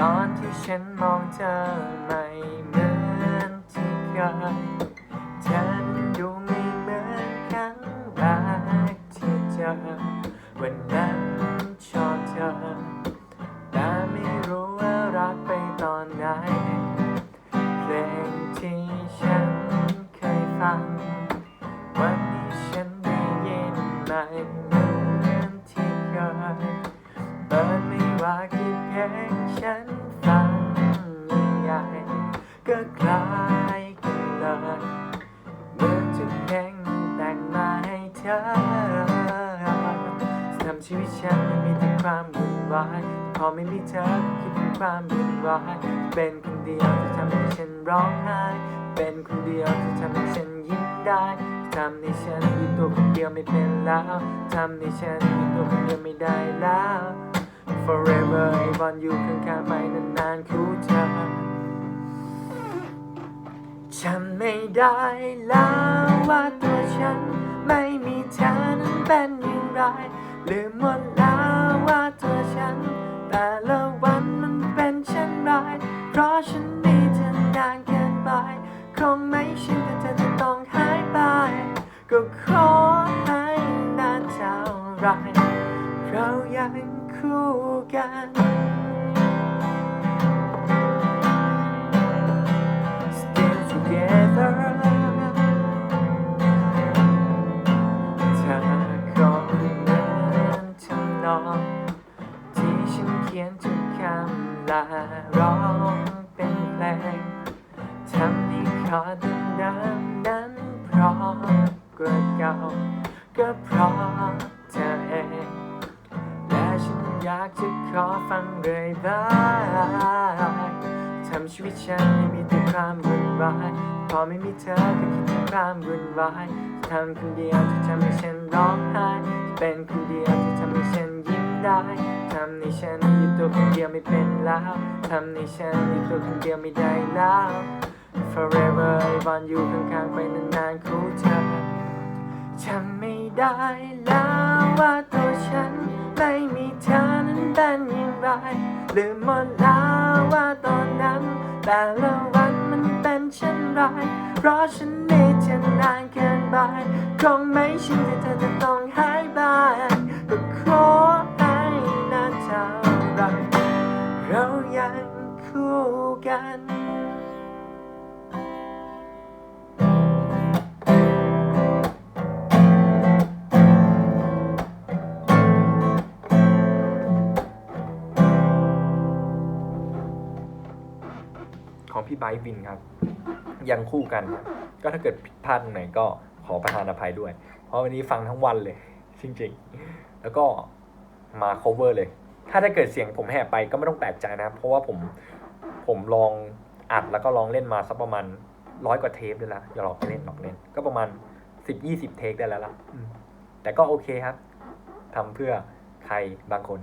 ตอนที่ฉันมองเธอไม่เหมือนที่เคยเธอนั้นดูไม่เหมือนครั้งแรกที่เจอวันนั้นชอบเธอ แต่ไม่รู้ว่ารักไปตอนไหน เพลงที่ฉันเคยฟัง วันนี้ฉันได้ยินไม่เหมือนที่เคยเปิดไม่ว่ากี่เพลงฉัน ฉันให้มีแต่ความวุ่นวายพอไม่มีเธอก็คิดถึงความวุ่นวายเป็นคนเดียวที่ทำให้ฉันร้องไห้ เป็นคนเดียวที่ทำให้ฉันยิ้มได้ทำให้ฉันอยู่ตัวคนเดียวไม่เป็นแล้วทำให้ฉันอยู่ตัวคนเดียวไม่ได้แล้ว forever I want you ข้างๆไปนานๆคู่เธอฉันไม่ได้แล้วว่าตัวฉันไม่มีเธอนั้นเป็นอย่างไรลืมหมดแล้ว ว่าเธอฉัน แต่ละวันมันเป็นเช่นไร เพราะฉันมีเธอนานเกินไป คงไม่ชินแต่เธอจะต้องหายไป ก็ขอให้นานเท่าไร เรายังคู่กัน ร้องเป็นเพลงทำให้คอดังๆนั้นเพราะกว่าเก่าก็เพราะเธอเองและฉันอยากจะขอฟังเรื่อยไปทำชีวิตฉันให้มีแต่ความวุ่นวายพอไม่มีเธอก็คิดถึงความวุ่นวายทำคนเดียวที่ทำให้ฉันร้องไห้เป็นคนเดียวที่ทำให้ฉัน ได้ทำให้ฉันอยู่ตัวคนเดียวไม่เป็นแล้วทำให้ฉันอยู่ตัวคนเดียวไม่ได้แล้ว forever I want you ข้างๆไปนานๆคู่เธอจำไม่ได้แล้วว่าตัวฉันไม่มีเธอนั้นเป็นอย่างไรลืมหมดแล้วว่าตอนนั้น แต่ละวันมันเป็นเช่นไร เพราะฉันมีเธอนานเกินไปคงไม่ชินที่เธอจะต้องหายไปก็ขอ ของพี่ไบร์วินครับ ยังคู่กันครับก็ถ้าเกิดผิดพลาดตรงไหนก็ขอประทานอภัยด้วย เพราะวันนี้ฟังทั้งวันเลย จริงๆ แล้วก็มา cover เลย ถ้าถ้าเกิดเสียงผมแหบไปก็ไม่ต้องแปลกใจนะครับ เพราะว่าผมผมลองอัดแล้วก็ลองเล่นมาสักประมาณร้อยกว่าเทปได้แล้วอย่าหลอกเล่นหลอกเล่น ก็ประมาณสิบยี่สิบเทคได้แล้วล่ะแต่ก็โอเคครับทำเพื่อใครบางคน